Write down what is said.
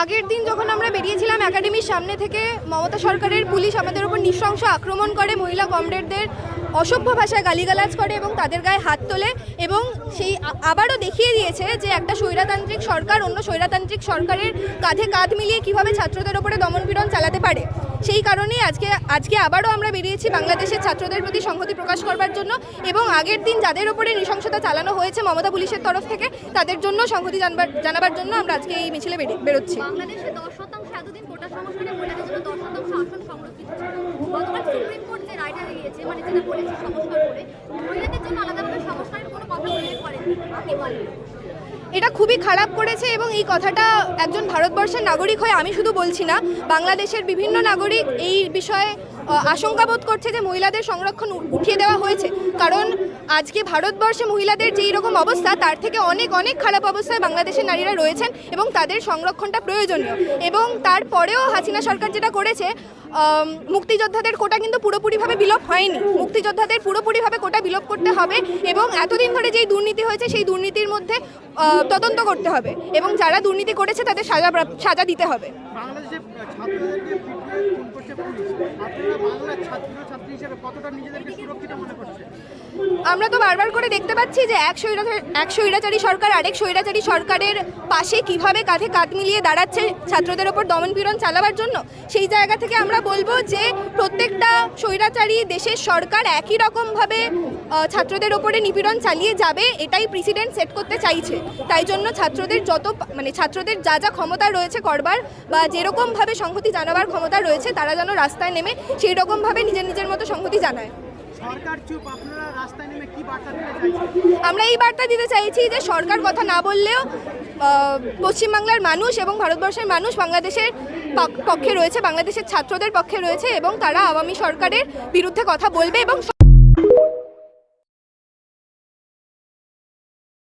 আগের দিন যখন আমরা বেরিয়েছিলাম একাডেমির সামনে থেকে মমতা সরকারের পুলিশ আমাদের উপর নৃশংস আক্রমণ করে মহিলা কমরেডদের অসভ্য ভাষায় গালিগালাজ করে এবং তাদের গায়ে হাত তোলে এবং সেই আবারও দেখিয়ে দিয়েছে যে একটা স্বৈরাতান্ত্রিক সরকার অন্য স্বৈরাতান্ত্রিক সরকারের কাঁধে কাঁধ মিলিয়ে কীভাবে ছাত্রদের ওপরে দমনপীড়ন চালাতে পারে। সেই কারণেই আজকে আজকে আবারও আমরা বেরিয়েছি বাংলাদেশের ছাত্রদের প্রতি সংহতি প্রকাশ করবার জন্য এবং আগের দিন যাদের ওপরে নৃশংসতা চালানো হয়েছে মমতা পুলিশের তরফ থেকে, তাদের জন্য সংহতি জানবার, জানাবার জন্য আমরা আজকে এই মিছিলে বেরোচ্ছি। বাংলাদেশে দশ শতাংশ এতদিন কোটা মানে যেটা বলেছে সংস্কার করে, মহিলাদের জন্য আলাদাভাবে সংস্কারের কোনো কথা করেনি, আপনি এটা খুবই খারাপ করেছে এবং এই কথাটা একজন ভারতবর্ষের নাগরিক হয়ে আমি শুধু বলছি না, বাংলাদেশের বিভিন্ন নাগরিক এই বিষয়ে আশঙ্কা বোধ করছে যে মহিলাদের সংরক্ষণ উঠিয়ে দেওয়া হয়েছে। কারণ আজকে ভারতবর্ষে মহিলাদের যেই রকম অবস্থা, তার থেকে অনেক অনেক খারাপ অবস্থায় বাংলাদেশের নারীরা রয়েছেন এবং তাদের সংরক্ষণটা প্রয়োজনীয়। এবং তারপরেও হাসিনা সরকার যেটা করেছে মুক্তিযোদ্ধাদের কোটা কিন্তু পুরোপুরিভাবে বিলোপ হয়নি। মুক্তিযোদ্ধাদের পুরোপুরিভাবে কোটা বিলোপ করতে হবে এবং এতদিন ধরে যেই দুর্নীতি হয়েছে, সেই দুর্নীতির মধ্যে তদন্ত করতে হবে এবং যারা দুর্নীতি করেছে, তাদের সাজা সাজা দিতে হবে। কতটা নিজেদেরকে সুরক্ষিত মনে আমরা তো বারবার করে দেখতে পাচ্ছি যে এক এক স্বৈরাচারী সরকার আরেক স্বৈরাচারী সরকারের পাশে কীভাবে কাঁধে কাঁধ মিলিয়ে দাঁড়াচ্ছে ছাত্রদের ওপর দমনপীড়ন চালাবার জন্য। সেই জায়গা থেকে আমরা বলব যে প্রত্যেকটা স্বৈরাচারী দেশের সরকার একই রকমভাবে ছাত্রদের ওপরে নিপীড়ন চালিয়ে যাবে, এটাই প্রেসিডেন্ট সেট করতে চাইছে। তাই জন্য ছাত্রদের যত মানে ছাত্রদের যা যা ক্ষমতা রয়েছে করবার বা যেরকমভাবে সংহতি জানাবার ক্ষমতা রয়েছে, তারা যেন রাস্তায় নেমে সেই রকমভাবে নিজের নিজের মতো সংহতি জানায়। আমরা এই বার্তা দিতে চাইছি যে সরকার কথা না বললেও পশ্চিমবাংলার মানুষ এবং ভারতবর্ষের মানুষ বাংলাদেশের পক্ষে রয়েছে, বাংলাদেশের ছাত্রদের পক্ষে রয়েছে এবং তারা আওয়ামী সরকারের বিরুদ্ধে কথা বলবে এবং